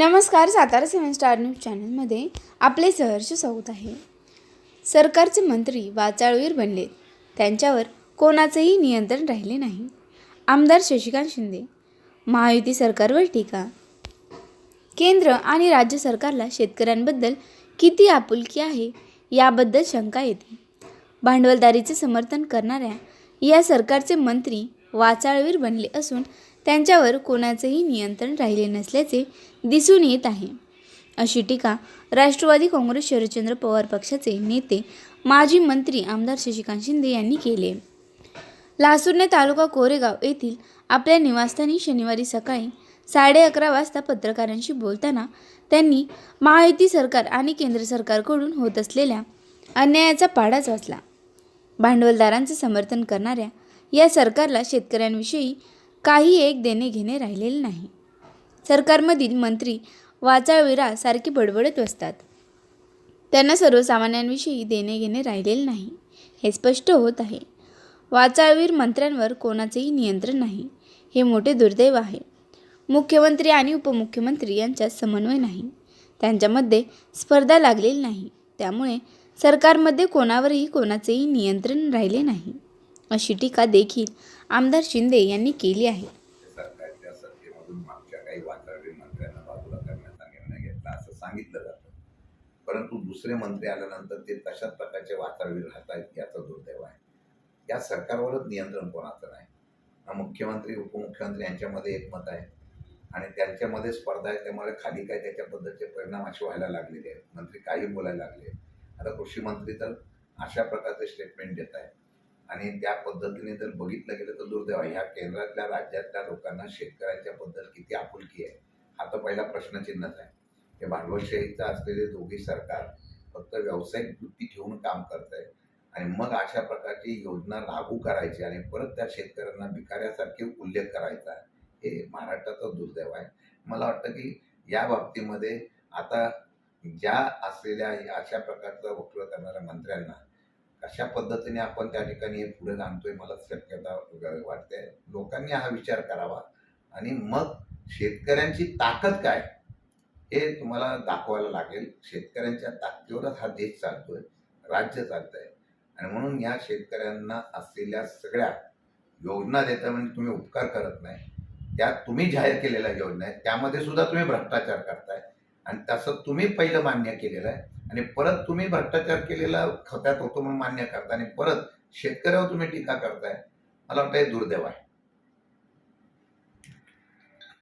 नमस्कार सातारा सेवन star news चॅनलमध्ये आपले सहर्ष स्वागत आहे. सरकारचे मंत्री वाचाळवीर बनले. त्यांच्यावर कोणाचंही नियंत्रण राहिले नाही. आमदार शशिकांत शिंदे महायुती सरकारवर टीका. केंद्र आणि राज्य सरकारला शेतकऱ्यांबद्दल किती आपुलकी आहे याबद्दल शंका येते. भांडवलदारीचे समर्थन करणाऱ्या या सरकारचे मंत्री वाचाळवीर बनले असून त्यांच्यावर कोणाचेही नियंत्रण राहिले नसल्याचे दिसून येत आहे. अशी टीका राष्ट्रवादी काँग्रेस शरदचंद्र पवार पक्षाचे नेते माजी मंत्री आमदार शशिकांत शिंदे यांनी केले. लासूरने तालुका कोरेगाव येथील आपल्या निवासस्थानी शनिवारी सकाळी साडे अकरा वाजता पत्रकारांशी बोलताना त्यांनी महायुती सरकार आणि केंद्र सरकारकडून होत असलेल्या अन्यायाचा पाडाच वाचला भांडवलदारांचे समर्थन करणाऱ्या या सरकारला शेतकऱ्यांविषयी काही एक देणे घेणे राहिलेले नाही. सरकारमधील मंत्री वाचाळवीरा सारखी बडबडत बसतात. त्यांना सर्वसामान्यांविषयी देणे घेणे राहिलेले नाही. हे स्पष्ट होत आहे. वाचाळवीर मंत्र्यांवर कोणाचेही नियंत्रण नाही. हे मोठे दुर्दैव आहे. मुख्यमंत्री आणि उपमुख्यमंत्री यांच्यात समन्वय नाही. त्यांच्यामध्ये स्पर्धा लागलेली नाही. त्यामुळे सरकारमध्ये कोणावरही कोणाचेही नियंत्रण राहिले नाही. अशी टीका देखील आमदार शिंदे यांनी केली आहे. सरकारच्या काही बाजूला करण्याचा निर्णय घेतला असं सांगितलं जातं. परंतु दुसरे मंत्री आल्यानंतर ते तशाच प्रकारचे वातावरण राहत आहेत याचं दुर्दैव आहे. या सरकारवरच नियंत्रण कोणाचं नाही. मुख्यमंत्री उपमुख्यमंत्री यांच्यामध्ये एकमत आहे. आणि त्यांच्यामध्ये स्पर्धा आहे त्यामुळे खाली काय त्याच्याबद्दलचे परिणाम असे व्हायला लागलेले आहेत. मंत्री काही बोलायला लागले आता कृषी मंत्री तर अशा प्रकारचे स्टेटमेंट देत आहेत. आणि त्या पद्धतीने जर बघितलं गेलं तर दुर्दैव आहे. ह्या केंद्रातल्या राज्यातल्या लोकांना शेतकऱ्यांच्या बद्दल किती आपुलकी आहे हा तर पहिला प्रश्नचिन्हच आहे. हे भांडवलशाहीचं असलेले दोघे सरकार फक्त व्यावसायिक वृत्ती ठेवून काम करत आहे आणि मग अशा प्रकारची योजना लागू करायची आणि परत त्या शेतकऱ्यांना भिकाऱ्यासारखे उल्लेख करायचा हे महाराष्ट्राचं दुर्दैव आहे. मला वाटतं की या बाबतीमध्ये आता ज्या असलेल्या या अशा प्रकारचं वक्तव्य करणाऱ्या मंत्र्यांना कशा पद्धतीने आपण त्या ठिकाणी हे पुढे जाणतोय मला शक्यता वाटते. लोकांनी हा विचार करावा. आणि मग शेतकऱ्यांची ताकद काय? हे तुम्हाला दाखवायला लागेल. शेतकऱ्यांच्या ताकदीवरच हा देश चालतोय राज्य चालतंय. आणि म्हणून या शेतकऱ्यांना असलेल्या सगळ्या योजना देता म्हणजे तुम्ही उपकार करत नाही. त्या तुम्ही जाहीर केलेल्या योजना आहेत. त्यामध्ये सुद्धा तुम्ही भ्रष्टाचार करताय. आणि तसं तुम्ही पहिलं मान्य केलेलं आहे. आणि परत तुम्ही भ्रष्टाचार केलेला खत्यात होतो म्हणून मान्य करता आणि परत शेतकऱ्यावर तुम्ही टीका करताय. मला वाटतं हे दुर्दैव आहे.